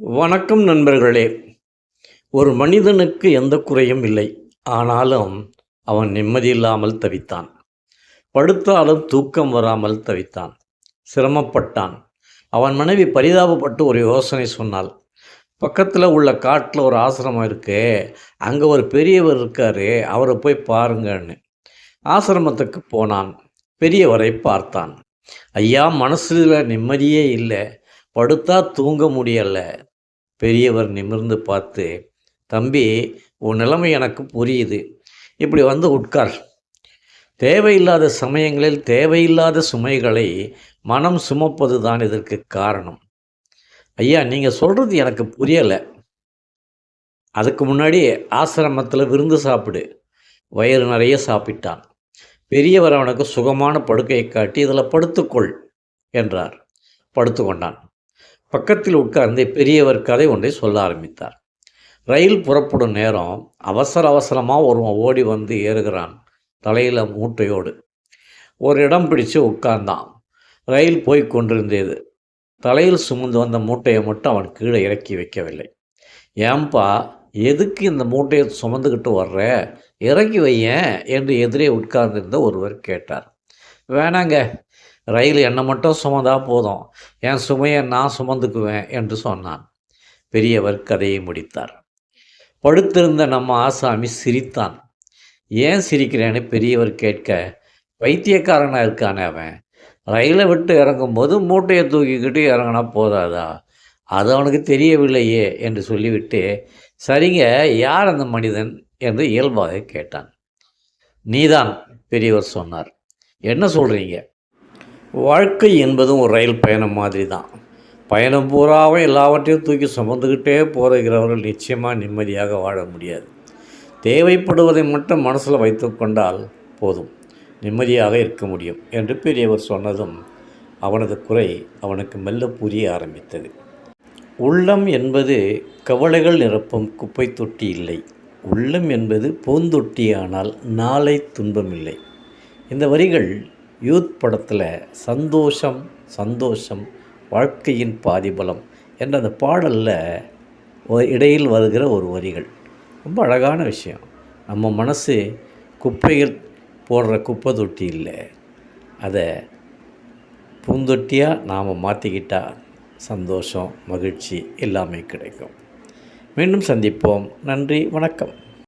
வணக்கம் நண்பர்களே. ஒரு மனிதனுக்கு எந்த குறையும் இல்லை. ஆனாலும் அவன் நிம்மதியில்லாமல் தவித்தான். படுத்தாலும் தூக்கம் வராமல் தவித்தான். சிரமப்பட்டான். அவன் மனைவி பரிதாபப்பட்டு ஒரு யோசனை சொன்னாள். பக்கத்தில் உள்ள காட்டில் ஒரு ஆசிரமம் இருக்கு. அங்கே ஒரு பெரியவர் இருக்காரு. அவரை போய் பாருங்கன்னு. ஆசிரமத்துக்கு போனான். பெரியவரை பார்த்தான். ஐயா மனசில் நிம்மதியே இல்லை. படுத்தா தூங்க முடியலை. பெரியவர் நிமிர்ந்து பார்த்து தம்பி உன் நிலைமை எனக்கு புரியுது. இப்படி வந்து உட்கார். தேவையில்லாத சமயங்களில் தேவையில்லாத சுமைகளை மனம் சுமப்பது தான் இதற்கு காரணம். ஐயா நீங்கள் சொல்கிறது எனக்கு புரியலை. அதுக்கு முன்னாடி ஆசிரமத்தில் விருந்து சாப்பிடு. வயிறு நிறைய சாப்பிட்டான். பெரியவர் அவனுக்கு சுகமான படுக்கையை காட்டி இதில் படுத்துக்கொள் என்றார். படுத்துக்கொண்டான். பக்கத்தில் உட்கார்ந்து பெரியவர் கதை ஒன்றை சொல்ல ஆரம்பித்தார். ரயில் புறப்படும் நேரம் அவசர அவசரமாக ஒருவன் ஓடி வந்து ஏறுகிறான் தலையில் மூட்டையோடு. ஒரு இடம் பிடிச்சு உட்கார்ந்தான். ரயில் போய் கொண்டிருந்தது. தலையில் சுமந்து வந்த மூட்டையை மட்டும் அவன் கீழே இறக்கி வைக்கவில்லை. ஏன்பா எதுக்கு இந்த மூட்டையை சுமந்துக்கிட்டு வர்ற? இறக்கி வையேன் என்று எதிரே உட்கார்ந்திருந்த ஒருவர் கேட்டார். வேணாங்க ரயில் என்னை மட்டும் சுமந்தா போதும். என் சுமையை நான் சுமந்துக்குவேன் என்று சொன்னான். பெரியவர் கதையை முடித்தார். படுத்திருந்த நம்ம ஆசாமி சிரித்தான். ஏன் சிரிக்கிறேன்னு பெரியவர் கேட்க வைத்தியக்காரனாக இருக்கானே அவன். ரயிலை விட்டு இறங்கும்போது மூட்டையை தூக்கிக்கிட்டு இறங்கினா போதாதா? அது அவனுக்கு தெரியவில்லையே என்று சொல்லிவிட்டு சரிங்க யார் அந்த மனிதன்? என்று இயல்பாக கேட்டான். நீதான் பெரியவர் சொன்னார். என்ன சொல்கிறீங்க வாழ்க்கை என்பதும் ஒரு ரயில் பயணம் மாதிரி தான் பயணம் பூராவும் எல்லாவற்றையும் தூக்கி சுமந்துக்கிட்டே போகிறவர்கள் நிச்சயமாக நிம்மதியாக வாழ முடியாது. தேவைப்படுவதை மட்டும் மனசில் வைத்து கொண்டால் போதும். நிம்மதியாக இருக்க முடியும் என்று பெரியவர் சொன்னதும் அவனது குறை அவனுக்கு மெல்ல புரிய ஆரம்பித்தது. உள்ளம் என்பது கவலைகள் நிரப்பும் குப்பை தொட்டி இல்லை. உள்ளம் என்பது பூந்தொட்டியானால் நாளை துன்பமில்லை இந்த வரிகள் யூத் படத்தில் சந்தோஷம் சந்தோஷம் வாழ்க்கையின் பாதிபலம் என்ற அந்த பாடலில் இடையில் வருகிற ஒரு வரிகள். ரொம்ப அழகான விஷயம். நம்ம மனசு குப்பைகள் போடுற குப்பை தொட்டி இல்லை. அதை பூந்தொட்டியாக நாம் மாற்றிக்கிட்டால் சந்தோஷம் மகிழ்ச்சி எல்லாமே கிடைக்கும். மீண்டும் சந்திப்போம். நன்றி வணக்கம்.